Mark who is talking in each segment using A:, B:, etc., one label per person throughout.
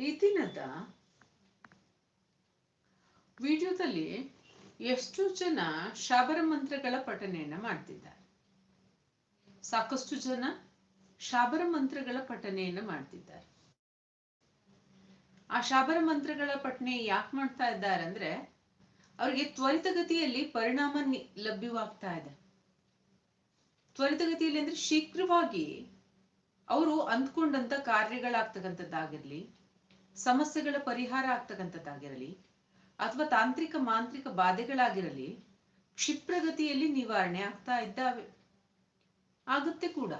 A: ಈ ದಿನದ ವಿಡಿಯೋದಲ್ಲಿ ಎಷ್ಟು ಜನ ಶಾಬರ ಮಂತ್ರಗಳ ಪಠನೆಯನ್ನ ಮಾಡ್ತಿದ್ದಾರೆ. ಸಾಕಷ್ಟು ಜನ ಶಾಬರ ಮಂತ್ರಗಳ ಪಠನೆಯನ್ನ ಮಾಡ್ತಿದ್ದಾರೆ. ಆ ಶಾಬರ ಮಂತ್ರಗಳ ಪಠನೆ ಯಾಕೆ ಮಾಡ್ತಾ ಇದ್ದಾರೆ ಅಂದ್ರೆ ಅವ್ರಿಗೆ ತ್ವರಿತಗತಿಯಲ್ಲಿ ಪರಿಣಾಮ ಲಭ್ಯವಾಗ್ತಾ ಇದೆ. ತ್ವರಿತಗತಿಯಲ್ಲಿ ಅಂದ್ರೆ ಶೀಘ್ರವಾಗಿ ಅವರು ಅಂದ್ಕೊಂಡಂತ ಕಾರ್ಯಗಳಾಗ್ತಕ್ಕಂಥದ್ದಾಗಿರ್ಲಿ ಸಮಸ್ಯೆಗಳ ಪರಿಹಾರ ಆಗ್ತಕ್ಕಂಥದ್ದಾಗಿರಲಿ ಅಥವಾ ತಾಂತ್ರಿಕ ಮಾಂತ್ರಿಕ ಬಾಧೆಗಳಾಗಿರಲಿ, ಕ್ಷಿಪ್ರಗತಿಯಲ್ಲಿ ನಿವಾರಣೆ ಆಗ್ತಾ ಇದ್ದಾವೆ. ಆಗುತ್ತೆ ಕೂಡ.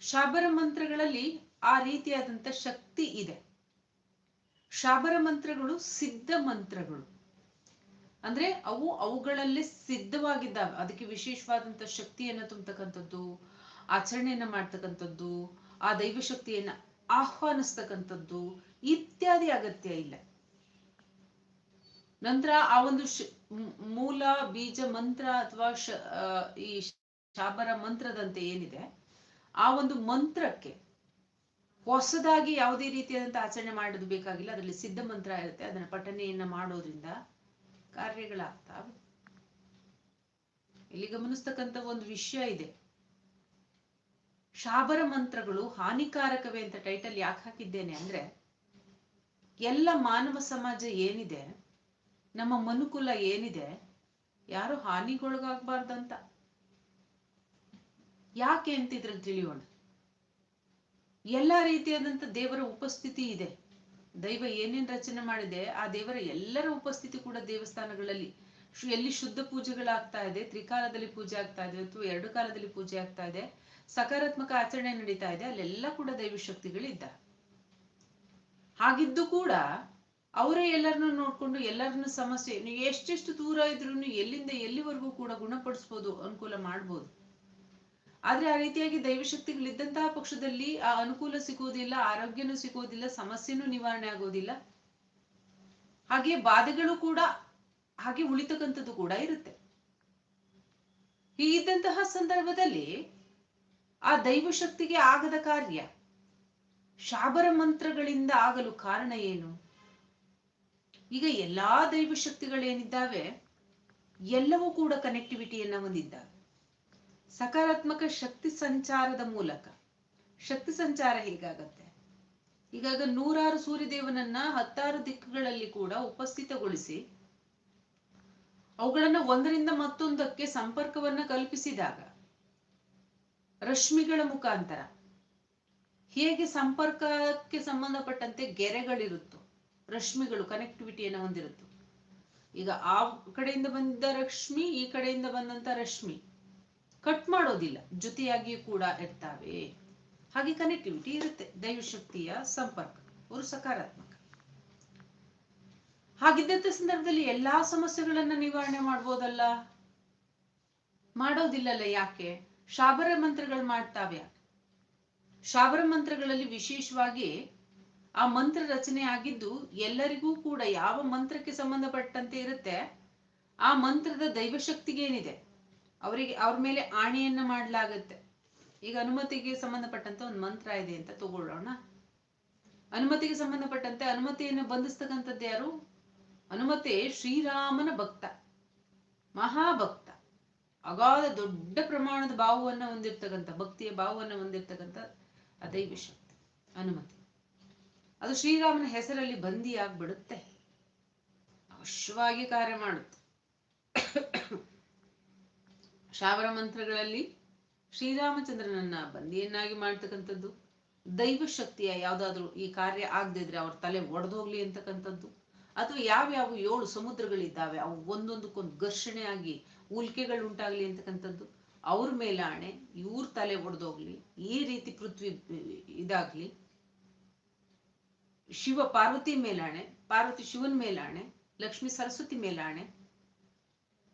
A: ಶಾಬರ ಮಂತ್ರಗಳಲ್ಲಿ ಆ ರೀತಿಯಾದಂತ ಶಕ್ತಿ ಇದೆ. ಶಾಬರ ಮಂತ್ರಗಳು ಸಿದ್ಧ ಮಂತ್ರಗಳು. ಅಂದ್ರೆ ಅವು ಅವುಗಳಲ್ಲೇ ಸಿದ್ಧವಾಗಿದ್ದಾವೆ. ಅದಕ್ಕೆ ವಿಶೇಷವಾದಂತ ಶಕ್ತಿಯನ್ನ ತುಂಬತಕ್ಕಂಥದ್ದು, ಆಚರಣೆಯನ್ನ ಮಾಡ್ತಕ್ಕಂಥದ್ದು, ಆ ದೈವ ಶಕ್ತಿಯನ್ನ ಆಹ್ವಾನಿಸ್ತಕ್ಕಂಥದ್ದು ಇತ್ಯಾದಿ ಅಗತ್ಯ ಇಲ್ಲ. ನಂತರ ಆ ಒಂದು ಮೂಲ, ಬೀಜ, ಮಂತ್ರ ಅಥವಾ ಶ- ಈ ಶಾಬರ ಮಂತ್ರದಂತೆ ಏನಿದೆ, ಆ ಒಂದು ಮಂತ್ರಕ್ಕೆ ಹೊಸದಾಗಿ ಯಾವುದೇ ರೀತಿಯಾದಂತ ಆಚರಣೆ ಮಾಡೋದು ಬೇಕಾಗಿಲ್ಲ. ಅದರಲ್ಲಿ ಸಿದ್ಧ ಮಂತ್ರ ಇರುತ್ತೆ. ಅದನ್ನ ಪಠನೆಯನ್ನ ಮಾಡೋದ್ರಿಂದ ಕಾರ್ಯಗಳಾಗ್ತಾ ಇಲ್ಲಿ ಗಮನಿಸ್ತಕ್ಕಂಥ ಒಂದು ವಿಷಯ ಇದೆ. ಶಾಬರ ಮಂತ್ರಗಳು ಹಾನಿಕಾರಕವೇ ಅಂತ ಟೈಟಲ್ ಯಾಕೆ ಹಾಕಿದ್ದೇನೆ ಅಂದ್ರೆ, ಎಲ್ಲ ಮಾನವ ಸಮಾಜ ಏನಿದೆ, ನಮ್ಮ ಮನುಕುಲ ಏನಿದೆ, ಯಾರು ಹಾನಿಗೊಳಗಾಗಬಾರ್ದಂತ. ಯಾಕೆ ಅಂತ ಇದ್ರಲ್ಲಿ ತಿಳಿಯೋಣ. ಎಲ್ಲ ರೀತಿಯಾದಂತ ದೇವರ ಉಪಸ್ಥಿತಿ ಇದೆ. ದೈವ ಏನೇನ್ ರಚನೆ ಮಾಡಿದೆ, ಆ ದೇವರ ಎಲ್ಲರ ಉಪಸ್ಥಿತಿ ಕೂಡ ದೇವಸ್ಥಾನಗಳಲ್ಲಿ ಎಲ್ಲಿ ಶುದ್ಧ ಪೂಜೆಗಳಾಗ್ತಾ ಇದೆ, ತ್ರಿಕಾಲದಲ್ಲಿ ಪೂಜೆ ಆಗ್ತಾ ಇದೆ, ಅಥವಾ ಎರಡು ಕಾಲದಲ್ಲಿ ಪೂಜೆ ಆಗ್ತಾ ಇದೆ, ಸಕಾರಾತ್ಮಕ ಆಚರಣೆ ನಡೀತಾ ಇದೆ, ಅಲ್ಲೆಲ್ಲ ಕೂಡ ದೈವ ಶಕ್ತಿಗಳಿದ್ದ. ಹಾಗಿದ್ದು ಕೂಡ ಅವರೇ ಎಲ್ಲರನ್ನೂ ನೋಡ್ಕೊಂಡು ಎಲ್ಲರನ್ನ ಸಮಸ್ಯೆ, ನೀವು ಎಷ್ಟೆಷ್ಟು ದೂರ ಇದ್ರು ಎಲ್ಲಿಂದ ಎಲ್ಲಿವರೆಗೂ ಕೂಡ ಗುಣಪಡಿಸ್ಬೋದು, ಅನುಕೂಲ ಮಾಡ್ಬೋದು. ಆದ್ರೆ ಆ ರೀತಿಯಾಗಿ ದೈವಶಕ್ತಿಗಳಿದ್ದಂತಹ ಪಕ್ಷದಲ್ಲಿ ಆ ಅನುಕೂಲ ಸಿಗೋದಿಲ್ಲ, ಆರೋಗ್ಯನೂ ಸಿಗೋದಿಲ್ಲ, ಸಮಸ್ಯೆನೂ ನಿವಾರಣೆ ಆಗೋದಿಲ್ಲ. ಹಾಗೆ ಬಾಧೆಗಳು ಕೂಡ ಹಾಗೆ ಉಳಿತಕ್ಕಂಥದ್ದು ಕೂಡ ಇರುತ್ತೆ. ಹೀಗಿದ್ದಂತಹ ಸಂದರ್ಭದಲ್ಲಿ ಆ ದೈವಶಕ್ತಿಗೆ ಆಗದ ಕಾರ್ಯ, ಶಾಬರ ಮಂತ್ರಗಳಿಂದ ಆಗಲು ಕಾರಣ ಏನು? ಈಗ ಎಲ್ಲಾ ದೈವ ಶಕ್ತಿಗಳೇನಿದ್ದಾವೆ ಎಲ್ಲವೂ ಕೂಡ ಕನೆಕ್ಟಿವಿಟಿಯನ್ನ ಹೊಂದಿದ್ದಾವೆ. ಸಕಾರಾತ್ಮಕ ಶಕ್ತಿ ಸಂಚಾರದ ಮೂಲಕ. ಶಕ್ತಿ ಸಂಚಾರ ಹೇಗಾಗತ್ತೆ? ಈಗಾಗ ನೂರಾರು ಸೂರ್ಯದೇವನನ್ನ ಹತ್ತಾರು ದಿಕ್ಕುಗಳಲ್ಲಿ ಕೂಡ ಉಪಸ್ಥಿತಗೊಳಿಸಿ ಅವುಗಳನ್ನ ಒಂದರಿಂದ ಮತ್ತೊಂದಕ್ಕೆ ಸಂಪರ್ಕವನ್ನ ಕಲ್ಪಿಸಿದಾಗ ರಶ್ಮಿಗಳ ಮುಖಾಂತರ ಹೇಗೆ ಸಂಪರ್ಕಕ್ಕೆ ಸಂಬಂಧಪಟ್ಟಂತೆ ಗೆರೆಗಳಿರುತ್ತೋ, ರಶ್ಮಿಗಳು ಕನೆಕ್ಟಿವಿಟಿಯನ್ನು ಹೊಂದಿರುತ್ತೋ. ಈಗ ಆ ಕಡೆಯಿಂದ ಬಂದ ರಶ್ಮಿ, ಈ ಕಡೆಯಿಂದ ಬಂದಂತ ರಶ್ಮಿ ಕಟ್ ಮಾಡೋದಿಲ್ಲ, ಜೊತೆಯಾಗಿಯೂ ಕೂಡ ಇರ್ತಾವೆ. ಹಾಗೆ ಕನೆಕ್ಟಿವಿಟಿ ಇರುತ್ತೆ, ದೈವಶಕ್ತಿಯ ಸಂಪರ್ಕ, ಅವರು ಸಕಾರಾತ್ಮಕ. ಹಾಗಿದ್ದಂತ ಸಂದರ್ಭದಲ್ಲಿ ಎಲ್ಲಾ ಸಮಸ್ಯೆಗಳನ್ನ ನಿವಾರಣೆ ಮಾಡ್ಬೋದಲ್ಲ? ಮಾಡೋದಿಲ್ಲಲ್ಲ ಯಾಕೆ? ಶಾಬರ ಮಂತ್ರಗಳು ಮಾಡ್ತಾವೆ ಶಾಬರ ಮಂತ್ರಗಳಲ್ಲಿ ವಿಶೇಷವಾಗಿ ಆ ಮಂತ್ರ ರಚನೆ ಆಗಿದ್ದು ಎಲ್ಲರಿಗೂ ಕೂಡ ಯಾವ ಮಂತ್ರಕ್ಕೆ ಸಂಬಂಧಪಟ್ಟಂತೆ ಇರುತ್ತೆ, ಆ ಮಂತ್ರದ ದೈವಶಕ್ತಿಗೆ ಏನಿದೆ? ಅವರಿಗೆ, ಅವ್ರ ಮೇಲೆ ಆಣೆಯನ್ನ ಮಾಡಲಾಗತ್ತೆ. ಈಗ ಅನುಮತಿಗೆ ಸಂಬಂಧಪಟ್ಟಂತ ಒಂದು ಮಂತ್ರ ಇದೆ ಅಂತ ತಗೊಳ್ಳೋಣ. ಅನುಮತಿಗೆ ಸಂಬಂಧಪಟ್ಟಂತೆ ಅನುಮತಿಯನ್ನು ಬಂಧಿಸ್ತಕ್ಕಂಥದ್ದು ಯಾರು? ಅನುಮತಿ ಶ್ರೀರಾಮನ ಭಕ್ತ, ಮಹಾಭಕ್ತ. ಅಗಾಧ ದೊಡ್ಡ ಪ್ರಮಾಣದ ಭಾವವನ್ನು ಹೊಂದಿರ್ತಕ್ಕಂಥ, ಭಕ್ತಿಯ ಭಾವವನ್ನು ಹೊಂದಿರ್ತಕ್ಕಂಥ ಅದೇ ಶಕ್ತಿ, ಹನುಮತಿ. ಅದು ಶ್ರೀರಾಮನ ಹೆಸರಲ್ಲಿ ಬಂದಿ ಆಗ್ಬಿಡುತ್ತೆ. ಅವಶ್ಯವಾಗಿ ಕಾರ್ಯ ಮಾಡುತ್ತೆ. ಶಾವರ ಮಂತ್ರಗಳಲ್ಲಿ ಶ್ರೀರಾಮಚಂದ್ರನನ್ನ ಬಂದಿಯನ್ನಾಗಿ ಮಾಡ್ತಕ್ಕಂಥದ್ದು ದೈವ ಶಕ್ತಿಯ ಯಾವುದಾದ್ರೂ ಈ ಕಾರ್ಯ ಆಗದಿದ್ರೆ ಅವ್ರ ತಲೆ ಒಡೆದೋಗ್ಲಿ ಅಂತಕ್ಕಂಥದ್ದು. ಅಥವಾ ಯಾವ್ಯಾವ ಏಳು ಸಮುದ್ರಗಳಿದ್ದಾವೆ, ಅವು ಒಂದೊಂದಕ್ಕೊಂದು ಘರ್ಷಣೆ ಆಗಿ ಉಲ್ಕೆಗಳು ಉಂಟಾಗ್ಲಿ ಅಂತಕ್ಕಂಥದ್ದು, ಅವ್ರ ಮೇಲಾಣೆ, ಇವ್ರ ತಲೆ ಒಡೆದೋಗ್ಲಿ, ಈ ರೀತಿ ಪೃಥ್ವಿ ಇದಾಗ್ಲಿ, ಶಿವ ಪಾರ್ವತಿ ಮೇಲಾಣೆ, ಪಾರ್ವತಿ ಶಿವನ್ ಮೇಲಾಣೆ, ಲಕ್ಷ್ಮಿ ಸರಸ್ವತಿ ಮೇಲಾಣೆ,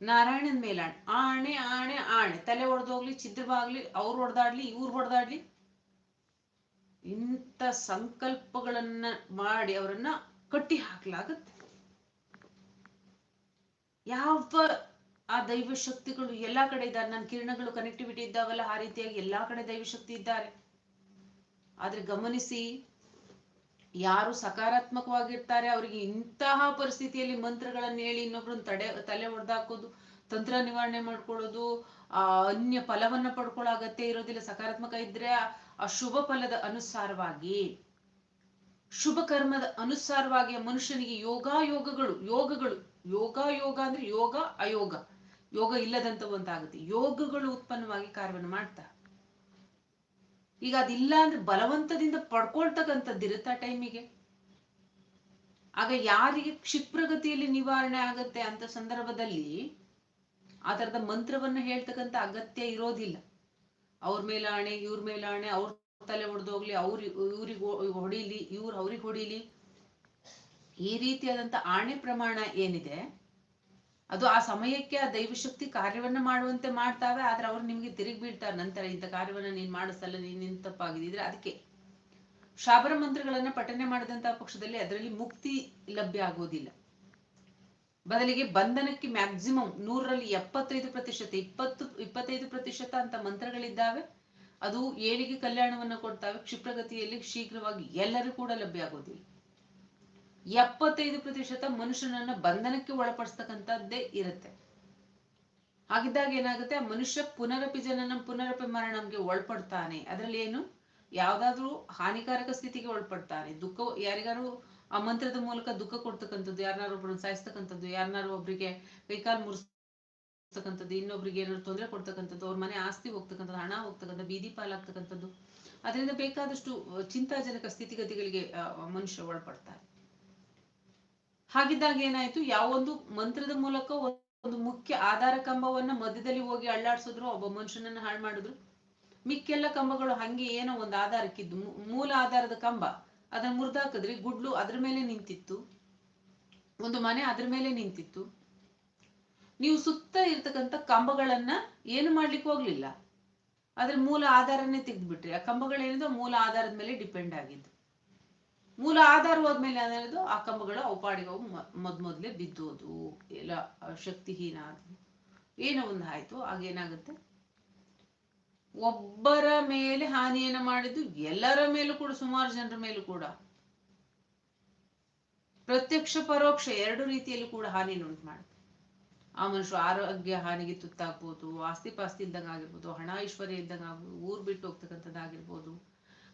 A: ನಾರಾಯಣನ್ ಮೇಲಾಣೆ, ಆಣೆ ಆಣೆ ಆಣೆ, ತಲೆ ಒಡೆದೋಗ್ಲಿ, ಛಿದ್ರವಾಗ್ಲಿ, ಅವ್ರು ಹೊಡೆದಾಡ್ಲಿ ಇವ್ರು ಹೊಡೆದಾಡ್ಲಿ, ಇಂಥ ಸಂಕಲ್ಪಗಳನ್ನ ಮಾಡಿ ಅವರನ್ನ ಕಟ್ಟಿ ಹಾಕ್ಲಾಗತ್ತೆ. ಯಾವ ಆ ದೈವ ಶಕ್ತಿಗಳು ಎಲ್ಲಾ ಕಡೆ ಇದ್ದಾರೆ. ನನ್ನ ಕಿರಣಗಳು ಕನೆಕ್ಟಿವಿಟಿ ಇದ್ದಾವಲ್ಲ, ಆ ರೀತಿಯಾಗಿ ಎಲ್ಲಾ ಕಡೆ ದೈವ ಶಕ್ತಿ ಇದ್ದಾರೆ. ಆದ್ರೆ ಗಮನಿಸಿ, ಯಾರು ಸಕಾರಾತ್ಮಕವಾಗಿರ್ತಾರೆ, ಅವರಿಗೆ ಇಂತಹ ಪರಿಸ್ಥಿತಿಯಲ್ಲಿ ಮಂತ್ರಗಳನ್ನು ಹೇಳಿ ಇನ್ನೊಬ್ರನ್ನ ತಡೆ, ತಲೆ ಹೊಡೆದಾಕೋದು ತಂತ್ರ ನಿವಾರಣೆ ಮಾಡ್ಕೊಳ್ಳೋದು, ಆ ಅನ್ಯ ಫಲವನ್ನ ಪಡ್ಕೊಳ್ಳೋ ಅಗತ್ಯ ಇರೋದಿಲ್ಲ. ಸಕಾರಾತ್ಮಕ ಇದ್ರೆ ಆ- ಆ ಶುಭ ಫಲದ ಅನುಸಾರವಾಗಿ ಶುಭ ಕರ್ಮದ ಅನುಸಾರವಾಗಿ ಮನುಷ್ಯನಿಗೆ ಯೋಗ ಯೋಗಗಳು ಯೋಗಗಳು, ಯೋಗ ಯೋಗ ಅಂದ್ರೆ ಯೋಗ, ಅಯೋಗ. ಯೋಗ ಇಲ್ಲದಂತ ಒಂದಾಗುತ್ತೆ ಯೋಗಗಳು ಉತ್ಪನ್ನವಾಗಿ ಕಾರ್ಯವನ್ನು ಮಾಡ್ತಾ. ಈಗ ಅದಿಲ್ಲ ಅಂದ್ರೆ ಬಲವಂತದಿಂದ ಪಡ್ಕೊಳ್ತಕ್ಕಂಥದ್ದಿರುತ್ತೆ ಟೈಮಿಗೆ ಆಗ ಯಾರಿಗೆ ಕ್ಷಿಪ್ರಗತಿಯಲ್ಲಿ ನಿವಾರಣೆ ಆಗತ್ತೆ ಅಂತ ಸಂದರ್ಭದಲ್ಲಿ ಆ ತರದ ಮಂತ್ರವನ್ನ ಹೇಳ್ತಕ್ಕಂಥ ಅಗತ್ಯ ಇರೋದಿಲ್ಲ. ಅವ್ರ ಮೇಲಾಣೆ, ಇವ್ರ ಮೇಲಾಣೆ, ಅವ್ರ ತಲೆ ಹೊಡೆದೋಗ್ಲಿ ಅವ್ರ, ಇವ್ರಿಗೆ ಹೊಡಿಲಿ, ಇವ್ರು ಅವ್ರಿಗೆ ಹೊಡಿಲಿ. ಈ ರೀತಿಯಾದಂತ ಆಣೆ ಪ್ರಮಾಣ ಏನಿದೆ, ಅದು ಆ ಸಮಯಕ್ಕೆ ಆ ದೈವಶಕ್ತಿ ಕಾರ್ಯವನ್ನ ಮಾಡುವಂತೆ ಮಾಡ್ತಾವೆ, ಆದ್ರೆ ಅವ್ರು ನಿಮ್ಗೆ ತಿರುಗಿ ಬೀಳ್ತಾರೆ, ನಂತರ ಇಂಥ ಕಾರ್ಯವನ್ನ ನೀನ್ ಮಾಡಿಸಲ್ಲ ನೀನ್, ನಿನ್ ತಪ್ಪಾಗಿದ್ರೆ ಅದಕ್ಕೆ. ಶಾಬರ ಮಂತ್ರಗಳನ್ನ ಪಠನೆ ಮಾಡಿದಂತಹ ಪಕ್ಷದಲ್ಲಿ ಅದರಲ್ಲಿ ಮುಕ್ತಿ ಲಭ್ಯ ಆಗೋದಿಲ್ಲ. ಬದಲಿಗೆ ಬಂಧನಕ್ಕೆ ಮ್ಯಾಕ್ಸಿಮಮ್ ನೂರರಲ್ಲಿ ಎಪ್ಪತ್ತೈದು ಪ್ರತಿಶತ, ಇಪ್ಪತ್ತು, ಇಪ್ಪತ್ತೈದು ಪ್ರತಿಶತ ಅಂತ ಮಂತ್ರಗಳಿದ್ದಾವೆ. ಅದು ಏಳಿಗೆ ಕಲ್ಯಾಣವನ್ನು ಕೊಡ್ತಾವೆ, ಕ್ಷಿಪ್ರಗತಿಯಲ್ಲಿ ಶೀಘ್ರವಾಗಿ ಎಲ್ಲರೂ ಕೂಡ ಲಭ್ಯ ಆಗೋದಿಲ್ಲ. ಎಪ್ಪತ್ತೈದು ಪ್ರತಿಶತ ಮನುಷ್ಯನನ್ನ ಬಂಧನಕ್ಕೆ ಒಳಪಡಿಸ್ತಕ್ಕಂಥದ್ದೇ ಇರುತ್ತೆ. ಹಾಗಿದ್ದಾಗ ಏನಾಗುತ್ತೆ? ಮನುಷ್ಯ ಪುನರಪಿ ಜನನ, ಪುನರಪಿ ಮರಣಂಗೆ ಒಳಪಡ್ತಾನೆ. ಅದರಲ್ಲಿ ಏನು? ಯಾವ್ದಾದ್ರೂ ಹಾನಿಕಾರಕ ಸ್ಥಿತಿಗೆ ಒಳಪಡ್ತಾನೆ. ದುಃಖ, ಯಾರಿಗಾರು ಆ ಮಂತ್ರದ ಮೂಲಕ ದುಃಖ ಕೊಡ್ತಕ್ಕಂಥದ್ದು, ಯಾರನ್ನಾರು ಒಬ್ಬರನ್ನ ಸಾಯಿಸ್ತಕ್ಕಂಥದ್ದು, ಯಾರನ್ನಾರು ಒಬ್ಬರಿಗೆ ಕೈಕಾಲು ಮುರಿಸ್ತಕ್ಕಂಥದ್ದು ಇನ್ನೊಬ್ರಿಗೆ ಏನಾದ್ರು ತೊಂದರೆ ಕೊಡ್ತಕ್ಕಂಥದ್ದು, ಅವ್ರ ಮನೆ ಆಸ್ತಿ ಹೋಗ್ತಕ್ಕಂಥದ್ದು, ಹಣ ಹೋಗ್ತಕ್ಕಂಥ ಬೀದಿ ಪಾಲಾಗ್ತಕ್ಕಂಥದ್ದು, ಅದರಿಂದ ಬೇಕಾದಷ್ಟು ಚಿಂತಾಜನಕ ಸ್ಥಿತಿಗತಿಗಳಿಗೆ ಮನುಷ್ಯ ಒಳಪಡ್ತಾರೆ. ಹಾಗಿದ್ದಾಗ ಏನಾಯ್ತು ಯಾವೊಂದು ಮಂತ್ರದ ಮೂಲಕ ಒಂದು ಮುಖ್ಯ ಆಧಾರ ಕಂಬವನ್ನ ಮಧ್ಯದಲ್ಲಿ ಹೋಗಿ ಅಳ್ಳಾಡ್ಸಿದ್ರು, ಒಬ್ಬ ಮನುಷ್ಯನನ್ನ ಹಾಳು ಮಾಡಿದ್ರು. ಮಿಕ್ಕೆಲ್ಲ ಕಂಬಗಳು ಹಂಗೆ ಏನೋ ಒಂದು ಆಧಾರಕ್ಕಿದ್ದು ಮೂಲ ಆಧಾರದ ಕಂಬ, ಅದನ್ನ ಮುರಿದಾಕಿದ್ರೆ, ಗುಡ್ಲು ಅದ್ರ ಮೇಲೆ ನಿಂತಿತ್ತು, ಒಂದು ಮನೆ ಅದ್ರ ಮೇಲೆ ನಿಂತಿತ್ತು. ನೀವು ಸುತ್ತ ಇರ್ತಕ್ಕಂಥ ಕಂಬಗಳನ್ನ ಏನು ಮಾಡ್ಲಿಕ್ಕೆ ಹೋಗ್ಲಿಲ್ಲ ಅದ್ರ ಮೂಲ ಆಧಾರನೇ ತೆಗೆದ್ಬಿಟ್ರಿ. ಆ ಕಂಬಗಳೇನಿದೆ ಮೂಲ ಆಧಾರದ ಮೇಲೆ ಡಿಪೆಂಡ್ ಆಗಿದ್ದು. ಮೂಲ ಆಧಾರ ಹೋದ್ಮೇಲೆ ಅನ್ನೋದು ಆ ಕಂಬಗಳು ಔಪಾಡಿಗೆ ಹೋಗಿ ಅವು ಮ- ಮೊದ್ ಮೊದ್ಲೇ ಬಿದ್ದೋದು. ಎಲ್ಲ ಶಕ್ತಿಹೀನ ಆದ್ವಿ. ಏನೋ ಒಂದು ಆಯ್ತು. ಆಗೇನಾಗುತ್ತೆ ಒಬ್ಬರ ಮೇಲೆ ಹಾನಿಯನ್ನ ಮಾಡಿದ್ದು ಎಲ್ಲರ ಮೇಲೂ ಕೂಡ, ಸುಮಾರು ಜನರ ಮೇಲೂ ಕೂಡ. ಪ್ರತ್ಯಕ್ಷ ಪರೋಕ್ಷ ಎರಡು ರೀತಿಯಲ್ಲೂ ಕೂಡ ಹಾನಿಯನ್ನು ಉಂಟು ಮಾಡುತ್ತೆ ಆ ಮನುಷ್ಯ ಆರೋಗ್ಯ ಹಾನಿಗೆ ತುತ್ತಾಗ್ಬೋದು ಆಸ್ತಿ ಪಾಸ್ತಿ ಇದ್ದಂಗೆ ಆಗಿರ್ಬೋದು, ಹಣ ಐಶ್ವರ್ಯ ಇದ್ದಂಗೆ ಆಗ್ಬೋದು, ಊರ್ ಬಿಟ್ಟು ಹೋಗ್ತಕ್ಕಂಥದ್ದಾಗಿರ್ಬೋದು,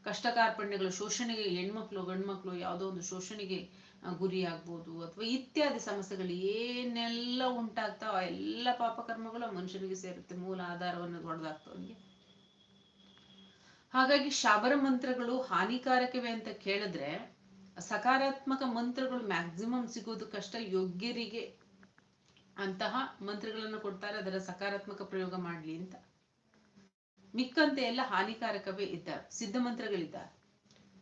A: ಕಷ್ಟ ಕಾರ್ಪಣ್ಯಗಳು ಶೋಷಣೆಗೆ ಹೆಣ್ಮಕ್ಳು, ಗಂಡ್ಮಕ್ಳು ಯಾವುದೋ ಒಂದು ಶೋಷಣೆಗೆ ಗುರಿಯಾಗ್ಬೋದು ಅಥವಾ ಇತ್ಯಾದಿ ಸಮಸ್ಯೆಗಳು ಏನೆಲ್ಲ ಉಂಟಾಗ್ತಾವ ಎಲ್ಲ ಪಾಪಕರ್ಮಗಳು ಮನುಷ್ಯನಿಗೆ ಸೇರುತ್ತೆ, ಮೂಲ ಆಧಾರವನ್ನು ಹೊಡೆದಾಗ್ತವನಿಗೆ ಹಾಗಾಗಿ ಶಾಬರ ಮಂತ್ರಗಳು ಹಾನಿಕಾರಕವೇ ಅಂತ ಕೇಳಿದ್ರೆ ಸಕಾರಾತ್ಮಕ ಮಂತ್ರಗಳು ಮ್ಯಾಕ್ಸಿಮಮ್ ಸಿಗೋದು ಕಷ್ಟ ಯೋಗ್ಯರಿಗೆ ಅಂತಹ ಮಂತ್ರಗಳನ್ನು ಕೊಡ್ತಾರೆ, ಅದರ ಸಕಾರಾತ್ಮಕ ಪ್ರಯೋಗ ಮಾಡ್ಲಿ ಅಂತ. ಮಿಕ್ಕಂತೆ ಎಲ್ಲ ಹಾನಿಕಾರಕವೇ ಇದ್ದಾವೆ ಸಿದ್ಧ ಮಂತ್ರಗಳಿದ್ದಾರೆ.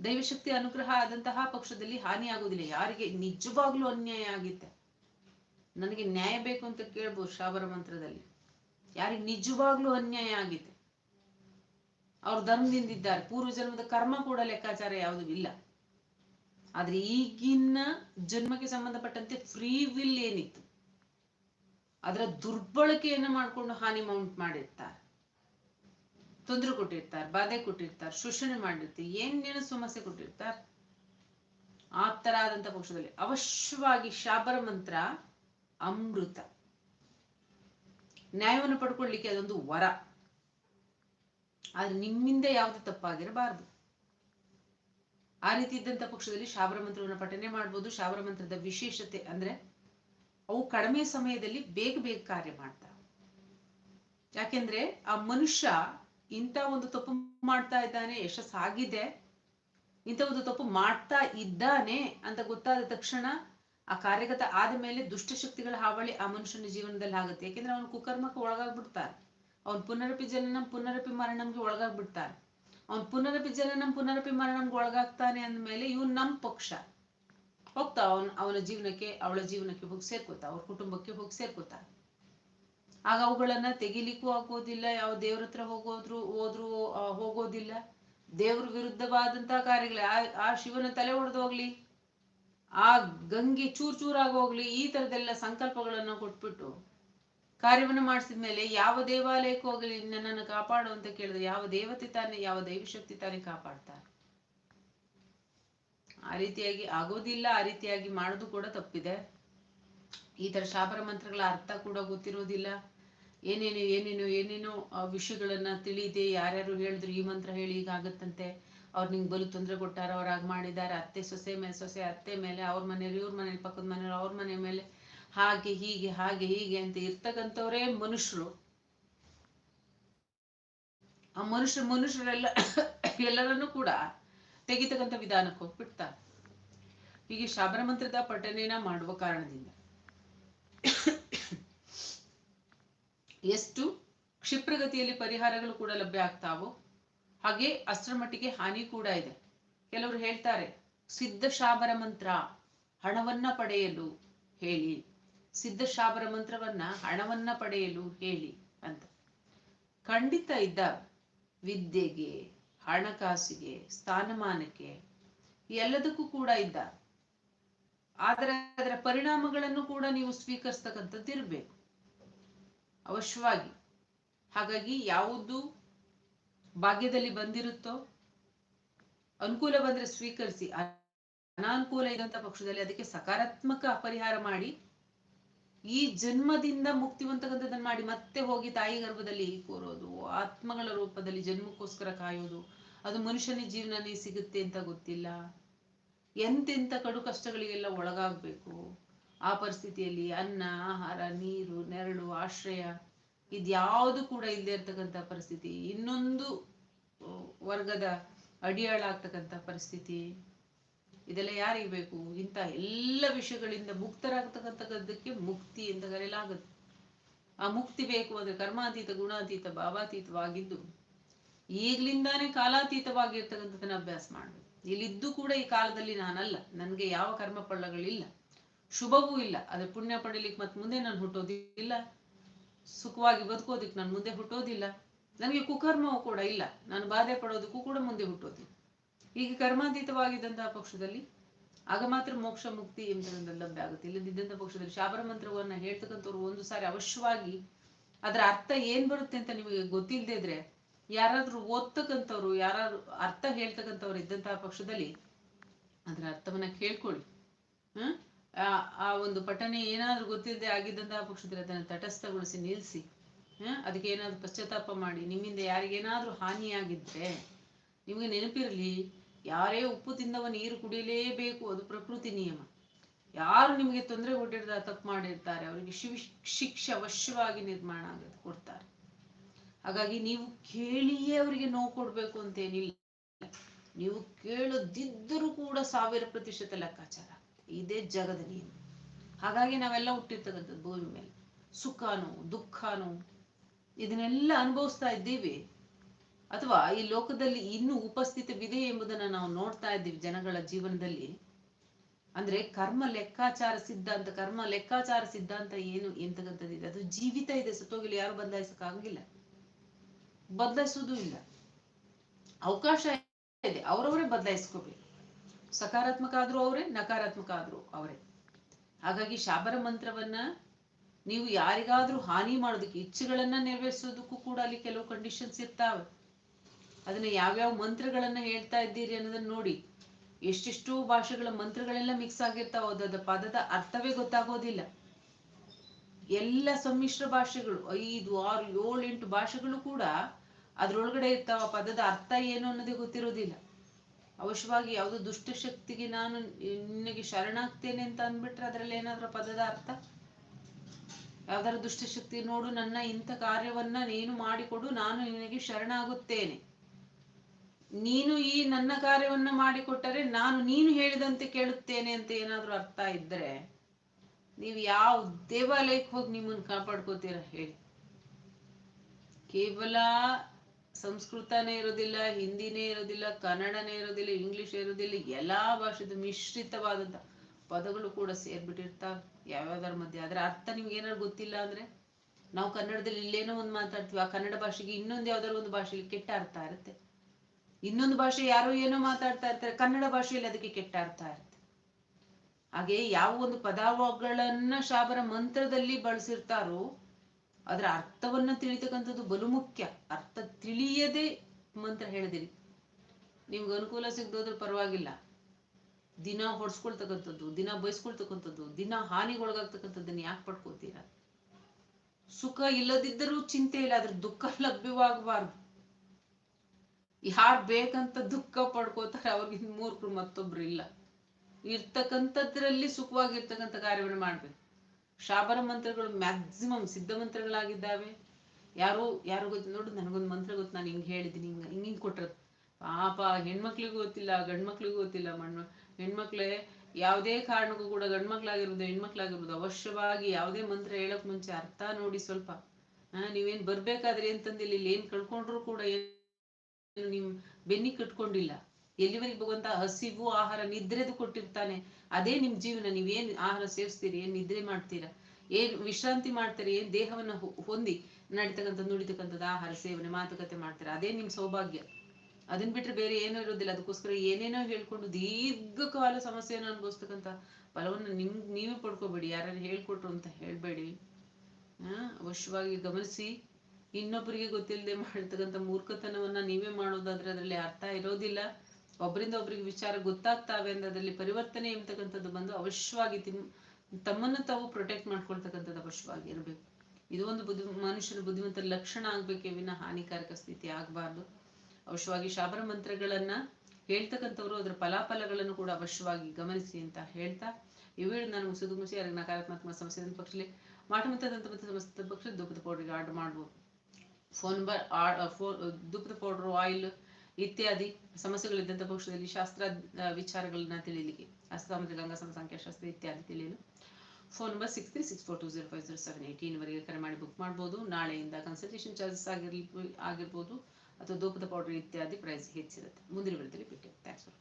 A: ದೈವಶಕ್ತಿ ಅನುಗ್ರಹ ಆದಂತಹ ಪಕ್ಷದಲ್ಲಿ ಹಾನಿ ಆಗುವುದಿಲ್ಲ, ಯಾರಿಗೆ ನಿಜವಾಗ್ಲೂ ಅನ್ಯಾಯ ಆಗಿತ್ತೆ. ನನಗೆ ನ್ಯಾಯ ಬೇಕು ಅಂತ ಕೇಳ್ಬೋದು ಶಾಬರ ಮಂತ್ರದಲ್ಲಿ. ಯಾರಿಗೆ ನಿಜವಾಗ್ಲೂ ಅನ್ಯಾಯ ಆಗಿದೆ ಅವ್ರು ಧರ್ಮದಿಂದಿದ್ದಾರೆ ಪೂರ್ವ ಜನ್ಮದ ಕರ್ಮ ಕೂಡ ಲೆಕ್ಕಾಚಾರ ಯಾವುದೂ ಇಲ್ಲ. ಆದ್ರೆ ಈಗಿನ ಜನ್ಮಕ್ಕೆ ಸಂಬಂಧಪಟ್ಟಂತೆ ಫ್ರೀ ವಿಲ್ ಏನಿತ್ತು? ಅದರ ದುರ್ಬಳಕೆಯನ್ನು ಮಾಡ್ಕೊಂಡು ಹಾನಿ ಮೌಂಟ್ ಮಾಡಿರ್ತಾರೆ. ತೊಂದರೆ ಕೊಟ್ಟಿರ್ತಾರೆ, ಬಾಧೆ ಕೊಟ್ಟಿರ್ತಾರೆ, ಶೋಷಣೆ ಮಾಡಿರ್ತಾರೆ, ಏನೇನು ಸಮಸ್ಯೆ ಕೊಟ್ಟಿರ್ತಾರೆ. ಆ ತರ ಆದಂತ ಪಕ್ಷದಲ್ಲಿ ಅವಶ್ಯವಾಗಿ ಶಾಬರ ಮಂತ್ರ ಅಮೃತ. ನ್ಯಾಯವನ್ನು ಪಡ್ಕೊಳ್ಳಿಕ್ಕೆ ಅದೊಂದು ವರ. ಆದ್ರೆ ನಿಮ್ಮಿಂದ ಯಾವುದು ತಪ್ಪಾಗಿರಬಾರದು. ಆ ರೀತಿ ಇದ್ದಂತ ಪಕ್ಷದಲ್ಲಿ ಶಾಬರ ಮಂತ್ರವನ್ನು ಪಠನೆ ಮಾಡ್ಬೋದು. ಶಾಬರ ಮಂತ್ರದ ವಿಶೇಷತೆ ಅಂದ್ರೆ ಅವು ಕಡಿಮೆ ಸಮಯದಲ್ಲಿ ಬೇಗ ಬೇಗ ಕಾರ್ಯ ಮಾಡ್ತಾವೆ. ಯಾಕೆಂದ್ರೆ ಆ ಮನುಷ್ಯ ಇಂಥ ಒಂದು ತಪ್ಪು ಮಾಡ್ತಾ ಇದ್ದಾನೆ, ಯಶಸ್ಸಾಗಿದೆ, ಇಂಥ ಒಂದು ತಪ್ಪು ಮಾಡ್ತಾ ಇದ್ದಾನೆ ಅಂತ ಗೊತ್ತಾದ ತಕ್ಷಣ ಆ ಕಾರ್ಯಗತ ಆದ ಮೇಲೆ ದುಷ್ಟಶಕ್ತಿಗಳ ಹಾವಳಿ ಆ ಮನುಷ್ಯನ ಜೀವನದಲ್ಲಿ ಆಗುತ್ತೆ. ಯಾಕೆಂದ್ರೆ ಅವನು ಕುಕರ್ಮಕ್ಕೆ ಒಳಗಾಗ್ಬಿಡ್ತಾನೆ. ಅವನ್ ಪುನರಪಿ ಜನನಂ, ಪುನರಪಿ ಮರಣಂಗೆ ಒಳಗಾಗ್ಬಿಡ್ತಾನೆ. ಅವನ್ ಪುನರಪಿ ಜನನಂ, ಪುನರಪಿ ಮರಣಂಗೆ ಒಳಗಾಗ್ತಾನೆ ಅಂದ್ಮೇಲೆ ಇವ್ ನಮ್ ಪಕ್ಷ. ಹೋಗ್ತಾ ಅವನ್, ಅವನ ಜೀವನಕ್ಕೆ, ಅವಳ ಜೀವನಕ್ಕೆ ಹೋಗಿ ಸೇರ್ಕೋತಾ ಅವ್ರ ಕುಟುಂಬಕ್ಕೆ ಹೋಗಿ ಸೇರ್ಕೋತಾ ಆಗ ಅವುಗಳನ್ನ ತೆಗಿಲಿಕ್ಕೂ ಆಗೋದಿಲ್ಲ, ಯಾವ ದೇವ್ರ ಹತ್ರ ಹೋಗೋದ್ರು, ಹೋದ್ರು ಹೋಗೋದಿಲ್ಲ. ದೇವ್ರ ವಿರುದ್ಧವಾದಂತಹ ಕಾರ್ಯಗಳು, ಆ ಆ ಶಿವನ ತಲೆ ಒಡೆದು ಹೋಗ್ಲಿ, ಆ ಗಂಗೆ ಚೂರ್ ಚೂರಾಗಿ ಹೋಗ್ಲಿ, ಈ ತರದೆಲ್ಲ ಸಂಕಲ್ಪಗಳನ್ನ ಕೊಟ್ಬಿಟ್ಟು ಕಾರ್ಯವನ್ನು ಮಾಡಿಸಿದ್ಮೇಲೆ ಯಾವ ದೇವಾಲಯಕ್ಕೆ ಹೋಗಲಿ, ನನ್ನನ್ನು ಕಾಪಾಡು ಅಂತ ಕೇಳಿದ್ರೆ ಯಾವ ದೇವತೆ ತಾನೇ, ಯಾವ ದೈವಶಕ್ತಿ ತಾನೇ ಕಾಪಾಡ್ತಾರೆ ಆ ರೀತಿಯಾಗಿ ಆಗೋದಿಲ್ಲ, ಆ ರೀತಿಯಾಗಿ ಮಾಡೋದು ಕೂಡ ತಪ್ಪಿದೆ. ಈ ತರ ಶಾಬರ ಮಂತ್ರಗಳ ಅರ್ಥ ಕೂಡ ಗೊತ್ತಿರೋದಿಲ್ಲ. ಏನೇನು ಏನೇನು, ಏನೇನೋ ವಿಷಯಗಳನ್ನು ತಿಳಿದೆ, ಯಾರ್ಯಾರು ಹೇಳಿದ್ರು ಈ ಮಂತ್ರ ಹೇಳಿ ಈಗ ಆಗತ್ತಂತೆ. ಅವ್ರು ನಿಂಗೆ ಬಲು ತೊಂದರೆ ಕೊಟ್ಟಾರ, ಅವ್ರು ಹಾಗೆ ಮಾಡಿದ್ದಾರೆ ಅತ್ತೆ ಸೊಸೆ ಮೇಲೆ ಸೊಸೆ ಅತ್ತೆ ಮೇಲೆ, ಅವ್ರ ಮನೇಲಿ, ಇವ್ರ ಮನೇಲಿ, ಪಕ್ಕದ ಮನೆಯವ್ರು ಅವ್ರ ಮನೆ ಮೇಲೆ ಹಾಗೆ, ಹೀಗೆ ಹಾಗೆ, ಹೀಗೆ ಅಂತ ಇರ್ತಕ್ಕಂಥವ್ರೇ ಮನುಷ್ಯರು ಆ ಮನುಷ್ಯ ಮನುಷ್ಯರೆಲ್ಲ ಎಲ್ಲರನ್ನೂ ಕೂಡ ತೆಗಿತಕ್ಕಂಥ ವಿಧಾನಕ್ಕೆ ಹೋಗ್ಬಿಡ್ತಾರೆ ಹೀಗೆ ಶಾಬರ ಮಂತ್ರದ ಪಠಣೆನ ಮಾಡುವ ಕಾರಣದಿಂದ. ಎಷ್ಟು ಕ್ಷಿಪ್ರಗತಿಯಲ್ಲಿ ಪರಿಹಾರಗಳು ಕೂಡ ಲಭ್ಯ ಆಗ್ತಾವೋ, ಹಾಗೆ ಅಷ್ಟರ ಮಟ್ಟಿಗೆ ಹಾನಿ ಕೂಡ ಇದೆ. ಕೆಲವರು ಹೇಳ್ತಾರೆ, ಸಿದ್ಧ ಶಾಬರ ಮಂತ್ರ ಹಣವನ್ನ ಪಡೆಯಲು ಹೇಳಿ. ಸಿದ್ಧ ಶಾಬರ ಮಂತ್ರವನ್ನ ಹಣವನ್ನ ಪಡೆಯಲು ಹೇಳಿ ಅಂತ. ಖಂಡಿತ ಇದ್ದ ವಿದ್ಯೆಗೆ ಹಣಕಾಸಿಗೆ, ಸ್ಥಾನಮಾನಕ್ಕೆ ಎಲ್ಲದಕ್ಕೂ ಕೂಡ ಇದ್ದ. ಆದರೆ ಅದರ ಪರಿಣಾಮಗಳನ್ನು ಕೂಡ ನೀವು ಸ್ವೀಕರಿಸ್ತಕ್ಕಂಥದ್ದು ಇರಬೇಕು. ಅವಶ್ಯವಾಗಿ. ಹಾಗಾಗಿ ಯಾವುದು ಭಾಗ್ಯದಲ್ಲಿ ಬಂದಿರುತ್ತೋ, ಅನುಕೂಲ ಬಂದ್ರೆ ಸ್ವೀಕರಿಸಿ. ಅನಾನುಕೂಲ ಇದ್ದಂತ ಪಕ್ಷದಲ್ಲಿ ಅದಕ್ಕೆ ಸಕಾರಾತ್ಮಕ ಪರಿಹಾರ ಮಾಡಿ ಈ ಜನ್ಮದಿಂದ ಮುಕ್ತಿವಂತಕ್ಕಂಥದ್ದನ್ನ ಮಾಡಿ ಮತ್ತೆ ಹೋಗಿ ತಾಯಿ ಗರ್ಭದಲ್ಲಿ ಕೂರೋದು? ಆತ್ಮಗಳ ರೂಪದಲ್ಲಿ ಜನ್ಮಕ್ಕೋಸ್ಕರ ಕಾಯೋದು? ಅದು ಮನುಷ್ಯನ ಜೀವನನೇ ಸಿಗುತ್ತೆ ಅಂತ ಗೊತ್ತಿಲ್ಲ. ಎಂತೆಂಥ ಕಡು ಕಷ್ಟಗಳಿಗೆಲ್ಲ ಒಳಗಾಗ್ಬೇಕು. ಆ ಪರಿಸ್ಥಿತಿಯಲ್ಲಿ ಅನ್ನ, ಆಹಾರ, ನೀರು, ನೆರಳು, ಆಶ್ರಯ ಇದ್ಯಾವುದು ಕೂಡ ಇಲ್ಲದೆ ಇರ್ತಕ್ಕಂಥ ಪರಿಸ್ಥಿತಿ. ಇನ್ನೊಂದು ವರ್ಗದ ಅಡಿಯಾಳಾಗ್ತಕ್ಕಂಥ ಪರಿಸ್ಥಿತಿ. ಇದೆಲ್ಲ ಯಾರಿಗೆ ಬೇಕು? ಇಂಥ ಎಲ್ಲ ವಿಷಯಗಳಿಂದ ಮುಕ್ತರಾಗ್ತಕ್ಕಂಥದ್ದಕ್ಕೆ ಮುಕ್ತಿ ಅಂತ ಕರೆಯಲಾಗುತ್ತೆ ಆ ಮುಕ್ತಿ ಬೇಕು ಅಂದ್ರೆ ಕರ್ಮಾತೀತ, ಗುಣಾತೀತ, ಭಾವಾತೀತವಾಗಿದ್ದು ಈಗ್ಲಿಂದಾನೇ ಕಾಲಾತೀತವಾಗಿರ್ತಕ್ಕಂಥದ್ದನ್ನ ಅಭ್ಯಾಸ ಮಾಡಬೇಕು. ಇಲ್ಲಿದ್ದು ಕೂಡ ಈ ಕಾಲದಲ್ಲಿ ನಾನಲ್ಲ. ನನಗೆ ಯಾವ ಕರ್ಮ ಪಳ್ಳಗಳಿಲ್ಲ ಶುಭವೂ ಇಲ್ಲ. ಅದ್ರ ಪುಣ್ಯ ಪಡೀಲಿಕ್ಕೆ ಮತ್ತೆ ಮುಂದೆ ನಾನು ಹುಟ್ಟೋದಿಲ್ಲ. ಸುಖವಾಗಿ ಬದುಕೋದಿಕ್ ನಾನು ಮುಂದೆ ಹುಟ್ಟೋದಿಲ್ಲ. ನನಗೆ ಕುಕರ್ಮವೂ ಕೂಡ ಇಲ್ಲ. ನಾನು ಬಾಧೆ ಪಡೋದಕ್ಕೂ ಕೂಡ ಮುಂದೆ ಹುಟ್ಟೋದಿಲ್ಲ. ಈಗ ಕರ್ಮಾತೀತವಾಗಿದ್ದಂತಹ ಪಕ್ಷದಲ್ಲಿ ಆಗ ಮಾತ್ರ ಮೋಕ್ಷ ಮುಕ್ತಿ ಎಂಬುದರಿಂದ ಲಭ್ಯ ಆಗುತ್ತೆ. ಇಲ್ಲದಿದ್ದಂಥ ಪಕ್ಷದಲ್ಲಿ ಶಾಬರ ಮಂತ್ರವನ್ನ ಹೇಳ್ತಕ್ಕಂಥವ್ರು ಒಂದು ಸಾರಿ ಅವಶ್ಯವಾಗಿ ಅದರ ಅರ್ಥ ಏನ್ ಬರುತ್ತೆ ಅಂತ ನಿಮಗೆ ಗೊತ್ತಿಲ್ಲದೆ ಇದ್ರೆ ಯಾರಾದ್ರೂ ಓದ್ತಕ್ಕಂಥವ್ರು, ಯಾರಾದ್ರೂ ಅರ್ಥ ಹೇಳ್ತಕ್ಕಂಥವ್ರು ಇದ್ದಂತಹ ಪಕ್ಷದಲ್ಲಿ ಅದರ ಅರ್ಥವನ್ನ ಕೇಳ್ಕೊಳ್ಳಿ. ಹ್ಮ್? ಆ ಒಂದು ಪಠನೆ ಏನಾದ್ರೂ ಗೊತ್ತಿಲ್ಲದೆ ಆಗಿದ್ದಂತಹ ಪಕ್ಷದಲ್ಲಿ ಅದನ್ನು ತಟಸ್ಥಗೊಳಿಸಿ ನಿಲ್ಲಿಸಿ ಹ್ಮ್? ಅದಕ್ಕೆ ಏನಾದ್ರೂ ಪಶ್ಚಾತ್ತಾಪ ಮಾಡಿ, ನಿಮ್ಮಿಂದ ಯಾರಿಗೇನಾದ್ರೂ ಹಾನಿಯಾಗಿದ್ರೆ ನಿಮಗೆ ನೆನಪಿರಲಿ ಯಾರೇ ಉಪ್ಪು ತಿಂದವ ನೀರು ಕುಡಿಯಲೇಬೇಕು, ಅದು ಪ್ರಕೃತಿ ನಿಯಮ. ಯಾರು ನಿಮಗೆ ತೊಂದರೆ ಕೊಟ್ಟಿರ್ತಾರೆ ತಪ್ಪು ಮಾಡಿರ್ತಾರೆ, ಅವರಿಗೆ ಶಿವ, ಶಿಕ್ಷೆ ಅವಶ್ಯವಾಗಿ ನಿರ್ಮಾಣ ಕೊಡ್ತಾರೆ. ಹಾಗಾಗಿ ನೀವು ಕೇಳಿಯೇ ಅವರಿಗೆ ನೋವು ಕೊಡ್ಬೇಕು ಅಂತೇನಿಲ್ಲ. ನೀವು ಕೇಳದಿದ್ದರೂ ಕೂಡ ಸಾವಿರ ಪ್ರತಿಶತ ಲೆಕ್ಕಾಚಾರ ಇದೇ ಜಗದ ನಿಯಮ. ಹಾಗಾಗಿ ನಾವೆಲ್ಲ ಹುಟ್ಟಿರ್ತಕ್ಕಂಥದ್ದು ಭೂಮಿ ಮೇಲೆ. ಸುಖಾನು, ದುಃಖನೋ, ಇದನ್ನೆಲ್ಲ ಅನುಭವಿಸ್ತಾ ಇದ್ದೀವಿ. ಅಥವಾ ಈ ಲೋಕದಲ್ಲಿ ಇನ್ನೂ ಉಪಸ್ಥಿತವಿದೆ ಎಂಬುದನ್ನ ನಾವು ನೋಡ್ತಾ ಇದ್ದೀವಿ ಜನಗಳ ಜೀವನದಲ್ಲಿ. ಅಂದ್ರೆ ಕರ್ಮ ಲೆಕ್ಕಾಚಾರ ಸಿದ್ಧಾಂತ, ಕರ್ಮ ಲೆಕ್ಕಾಚಾರ ಸಿದ್ಧಾಂತ ಏನು ಎಂತಕ್ಕಂಥದ್ದಿದೆ ಅದು ಜೀವಿತ ಇದೆ, ಸತ್ತೋಗಿಲ್ಲ, ಯಾರು ಬದಲಾಯಿಸಕ್ಕಾಗಿಲ್ಲ ಬದಲಾಯಿಸೋದು ಇಲ್ಲ. ಅವಕಾಶ ಇದೆ, ಅವರವರೇ ಬದಲಾಯಿಸ್ಕೋಬೇಕು ಸಕಾರಾತ್ಮಕ ಆದ್ರೂ ಅವರೇ ನಕಾರಾತ್ಮಕ ಆದ್ರೂ ಅವರೇ. ಹಾಗಾಗಿ ಶಾಬರ ಮಂತ್ರವನ್ನ ನೀವು ಯಾರಿಗಾದ್ರೂ ಹಾನಿ ಮಾಡೋದಕ್ಕೆ ಇಚ್ಛೆಗಳನ್ನ ನೆರವೇರಿಸೋದಕ್ಕೂ ಕೂಡ ಅಲ್ಲಿ ಕೆಲವು ಕಂಡೀಷನ್ಸ್ ಇರ್ತಾವೆ. ಅದನ್ನ ಯಾವ್ಯಾವ ಮಂತ್ರಗಳನ್ನ ಹೇಳ್ತಾ ಇದ್ದೀರಿ ಅನ್ನೋದನ್ನ ನೋಡಿ. ಎಷ್ಟೆಷ್ಟೋ ಭಾಷೆಗಳ ಮಂತ್ರಗಳೆಲ್ಲ ಮಿಕ್ಸ್ ಆಗಿರ್ತಾವ ಅದ ಪದದ ಅರ್ಥವೇ ಗೊತ್ತಾಗೋದಿಲ್ಲ. ಎಲ್ಲ ಸಮ್ಮಿಶ್ರ ಭಾಷೆಗಳು, ಐದು, ಆರು, ಏಳು, ಎಂಟು ಭಾಷೆಗಳು ಕೂಡ ಅದ್ರೊಳಗಡೆ ಇರ್ತಾವ, ಪದದ ಅರ್ಥ ಏನು ಅನ್ನೋದೇ ಗೊತ್ತಿರೋದಿಲ್ಲ. ಅವಶ್ಯವಾಗಿ ಯಾವುದೋ ದುಷ್ಟಶಕ್ತಿಗೆ ನಾನು ನಿನಗೆ ಶರಣಾಗ್ತೇನೆ ಅಂತ ಅಂದ್ಬಿಟ್ರೆ ಅದ್ರಲ್ಲಿ ಏನಾದ್ರೂ ಪದದ ಅರ್ಥ? ಯಾವ್ದಾರ ದುಷ್ಟಶಕ್ತಿ ನೋಡು, ನನ್ನ ಇಂಥ ಕಾರ್ಯವನ್ನ ನೀನು ಮಾಡಿಕೊಡು, ನಾನು ನಿನಗೆ ಶರಣಾಗುತ್ತೇನೆ. ನೀನು ಈ ನನ್ನ ಕಾರ್ಯವನ್ನ ಮಾಡಿಕೊಟ್ಟರೆ ನಾನು ನೀನು ಹೇಳಿದಂತೆ ಕೇಳುತ್ತೇನೆ ಅಂತ ಏನಾದ್ರೂ ಅರ್ಥ ಇದ್ರೆ ನೀವು ಯಾವ ದೇವಾಲಯಕ್ಕೆ ಹೋಗಿ ನಿಮ್ಮನ್ನ ಕಾಪಾಡ್ಕೋತೀರ ಹೇಳಿ. ಕೇವಲ ಸಂಸ್ಕೃತನೇ ಇರೋದಿಲ್ಲ, ಹಿಂದಿನೇ ಇರೋದಿಲ್ಲ, ಕನ್ನಡನೇ ಇರೋದಿಲ್ಲ, ಇಂಗ್ಲಿಷ್ ಇರೋದಿಲ್ಲ, ಎಲ್ಲಾ ಭಾಷೆದು ಮಿಶ್ರಿತವಾದಂತ ಪದಗಳು ಕೂಡ ಸೇರ್ಬಿಟ್ಟಿರ್ತಾವೆ ಯಾವ್ಯಾವ್ದಾರ ಮಧ್ಯೆ. ಆದ್ರೆ ಅರ್ಥ ನಿಮ್ಗೆ ಏನಾದ್ರು ಗೊತ್ತಿಲ್ಲ ಅಂದ್ರೆ ನಾವು ಕನ್ನಡದಲ್ಲಿ ಇಲ್ಲೇನೋ ಒಂದು ಮಾತಾಡ್ತೀವಿ, ಆ ಕನ್ನಡ ಭಾಷೆಗೆ ಇನ್ನೊಂದು ಯಾವ್ದಾದ್ರು ಒಂದು ಭಾಷೆಲಿ ಕೆಟ್ಟ ಅರ್ಥ ಇರುತ್ತೆ. ಇನ್ನೊಂದು ಭಾಷೆ ಯಾರೋ ಏನೋ ಮಾತಾಡ್ತಾ ಇರ್ತಾರೆ, ಕನ್ನಡ ಭಾಷೆಯಲ್ಲಿ ಅದಕ್ಕೆ ಕೆಟ್ಟ ಅರ್ಥ ಇರುತ್ತೆ. ಹಾಗೆ ಯಾವ ಒಂದು ಪದಾವಗಳನ್ನ ಶಾಬರ ಮಂತ್ರದಲ್ಲಿ ಬಳಸಿರ್ತಾರೋ, ಅದರ ಅರ್ಥವನ್ನ ತಿಳಿತಕ್ಕಂಥದ್ದು ಬಲು ಮುಖ್ಯ. ಅರ್ಥ ತಿಳಿಯದೆ ಮಂತ್ರ ಹೇಳಿದಿರಿ. ನಿಮ್ಗೆ ಅನುಕೂಲ ಸಿಗದೋದ್ರೂ ಪರವಾಗಿಲ್ಲ. ದಿನ ಹೊಡ್ಸ್ಕೊಳ್ತಕ್ಕಂಥದ್ದು, ದಿನ ಬಯಸ್ಕೊಳ್ತಕ್ಕಂಥದ್ದು ದಿನ ಹಾನಿಗೊಳಗಾಗ್ತಕ್ಕಂಥದ್ದನ್ನ ಯಾಕೆ ಪಡ್ಕೋತೀರ? ಸುಖ ಇಲ್ಲದಿದ್ದರೂ ಚಿಂತೆ ಇಲ್ಲ ಅದ್ರ ದುಃಖ ಲಭ್ಯವಾಗಬಾರ್ದು. ಯಾರ್ ಬೇಕಂತ ದುಃಖ ಪಡ್ಕೋತಾರೆ, ಅವ್ರಿಗೆ ಮೂರ್ಖರು ಮತ್ತೊಬ್ರು ಇಲ್ಲ ಇರ್ತಕ್ಕಂಥದ್ರಲ್ಲಿ ಸುಖವಾಗಿರ್ತಕ್ಕಂಥ ಕಾರ್ಯವನ್ನು ಮಾಡ್ಬೇಕು. ಶಾಬರ ಮಂತ್ರಗಳು ಮ್ಯಾಕ್ಸಿಮಮ್ ಸಿದ್ಧ ಮಂತ್ರಗಳಾಗಿದ್ದಾವೆ. ಯಾರು ಯಾರು ಗೊತ್ತು, ನೋಡು ನನಗೊಂದು ಮಂತ್ರ ಗೊತ್ತು ನಾನು ಹಿಂಗೆ ಹೇಳಿದ್ದೀನಿ, ಹಿಂಗೆ ಹಿಂಗೆ ಹಿಂಗೆ ಕೊಟ್ರದು. ಪಾಪ, ಹೆಣ್ಮಕ್ಳಿಗೂ ಗೊತ್ತಿಲ್ಲ, ಗಂಡ್ಮಕ್ಳಿಗೂ ಗೊತ್ತಿಲ್ಲ, ಮಣ್ಣು, ಹೆಣ್ಮಕ್ಳೇ ಯಾವುದೇ ಕಾರಣಕ್ಕೂ ಕೂಡ ಗಂಡ್ಮಕ್ಳಾಗಿರ್ಬೋದು ಹೆಣ್ಮಕ್ಳಾಗಿರ್ಬೋದು ಅವಶ್ಯವಾಗಿ ಯಾವುದೇ ಮಂತ್ರ ಹೇಳಕ್ ಮುಂಚೆ ಅರ್ಥ ನೋಡಿ ಸ್ವಲ್ಪ. ನೀವೇನ್ ಬರ್ಬೇಕಾದ್ರೆ ಅಂತಂದಿಲ್ಲ ಇಲ್ಲಿ ಏನ್ ಕಳ್ಕೊಂಡ್ರು ಕೂಡ ಏನು ನಿಮ್ ಬೆನ್ನಿ ಕಟ್ಕೊಂಡಿಲ್ಲ. ಎಲ್ಲಿವರೆಗೆ ಭಗವಂತ ಹಸಿವು ಆಹಾರ ನಿದ್ರೆದು ಕೊಟ್ಟಿರ್ತಾನೆ, ಅದೇ ನಿಮ್ ಜೀವನ. ನೀವೇನ್ ಆಹಾರ ಸೇವಿಸ್ತೀರಿ, ಏನ್ ನಿದ್ರೆ ಮಾಡ್ತೀರಾ? ಏನ್ ವಿಶ್ರಾಂತಿ ಮಾಡ್ತೀರಿ? ಏನ್ ದೇಹವನ್ನ ಹೊಂದಿ ನಡೀತಕ್ಕಂಥದ್ದು, ನುಡಿತಕ್ಕಂಥದ್ದು, ಆಹಾರ ಸೇವನೆ, ಮಾತುಕತೆ ಮಾಡ್ತೀರಾ? ಅದೇ ನಿಮ್ ಸೌಭಾಗ್ಯ. ಅದನ್ ಬಿಟ್ರೆ ಬೇರೆ ಏನೂ ಇರೋದಿಲ್ಲ. ಅದಕ್ಕೋಸ್ಕರ ಏನೇನೋ ಹೇಳ್ಕೊಂಡು ದೀರ್ಘಕಾಲ ಸಮಸ್ಯೆಯನ್ನು ಅನುಭವಿಸ್ತಕ್ಕಂಥ ಫಲವನ್ನು ನಿಮ್, ನೀವೇ ಪಡ್ಕೋಬೇಡಿ. ಯಾರು ಹೇಳ್ಕೊಟ್ರು ಅಂತ ಹೇಳ್ಬೇಡಿ. ಆ ಅವಶ್ಯವಾಗಿ ಗಮನಿಸಿ. ಇನ್ನೊಬ್ಬರಿಗೆ ಗೊತ್ತಿಲ್ಲದೆ ಮಾಡ್ತಕ್ಕಂಥ ಮೂರ್ಖತನವನ್ನ ನೀವೇ ಮಾಡೋದಾದ್ರೆ ಅದರಲ್ಲಿ ಅರ್ಥ ಇರೋದಿಲ್ಲ. ಒಬ್ಬರಿಂದ ಒಬ್ಬರಿಗೆ ವಿಚಾರ ಗೊತ್ತಾಗ್ತಾವೆ ಅಂದ್ರೆ ಅದರಲ್ಲಿ ಪರಿವರ್ತನೆ ಎಂಬತಕ್ಕಂಥದ್ದು ಬಂದು ಅವಶ್ಯವಾಗಿ ತಿಮ್ ತಮ್ಮನ್ನು ತಾವು ಪ್ರೊಟೆಕ್ಟ್ ಮಾಡ್ಕೊಳ್ತಕ್ಕಂಥದ್ದು ಅವಶ್ಯವಾಗಿ ಇರಬೇಕು. ಇದು ಒಂದು ಬುದ್ಧಿ, ಮನುಷ್ಯನ ಬುದ್ಧಿವಂತ ಲಕ್ಷಣ ಆಗ್ಬೇಕೇ ವಿನ, ಹಾನಿಕಾರಕ ಸ್ಥಿತಿ ಆಗಬಾರ್ದು. ಅವಶ್ಯವಾಗಿ ಶಾಬರ ಮಂತ್ರಗಳನ್ನ ಹೇಳ್ತಕ್ಕಂಥವ್ರು ಅದರ ಫಲಾಫಲಗಳನ್ನು ಕೂಡ ಅವಶ್ಯವಾಗಿ ಗಮನಿಸಿ ಅಂತ ಹೇಳ್ತಾ, ಈ ವೇಳೆ ನಾನು ಮುಗಿಸೋದು ಮುಗಿಸಿ ನಕಾರಾತ್ಮಕ ಸಮಸ್ಯೆ ಪಕ್ಷದಲ್ಲಿ ಮಾಟ ಮತ್ತು ಸಮಸ್ಯೆ ಪಕ್ಷ ದುಃಖದ ಪೌಡ್ರಿಗೆ ಆರ್ಡರ್ ಮಾಡ್ಬೋದು. ಫೋನ್ ನಂಬರ್ ಫೋನ್ ಧೂಪದ ಪೌಡರ್ ಆಯಿಲ್ ಇತ್ಯಾದಿ ಸಮಸ್ಯೆಗಳಿದ್ದಂಥ ಪಕ್ಷದಲ್ಲಿ ಶಾಸ್ತ್ರ ವಿಚಾರಗಳನ್ನ ತಿಳಿಲಿಕ್ಕೆ. ಮತ್ತು ಗಂಗಾ ಸಂಖ್ಯಾಶಾಸ್ತ್ರ ಇತ್ಯಾದಿ ತಿಳಿಯಲು. Phone number six three six four two zero five zero seven eighteen ವರೆಗೆ ಕರೆ ಮಾಡಿ ಬುಕ್ ಮಾಡ್ಬೋದು. ನಾಳೆಯಿಂದ ಕನ್ಸಲ್ಟೇಷನ್ ಚಾರ್ಜಸ್ ಆಗಿರ್ಲಿ, ಆಗಿರ್ಬೋದು. ಅಥವಾ ಧೂಪದ ಪೌಡರ್ ಇತ್ಯಾದಿ ಪ್ರೈಸ್ ಹೆಚ್ಚಿರುತ್ತೆ. ಮುಂದಿನ ವಿಡಿಯೋದಲ್ಲಿ ಬಿಟ್ಟು ಥ್ಯಾಂಕ್ಸ್ ಫಾರ್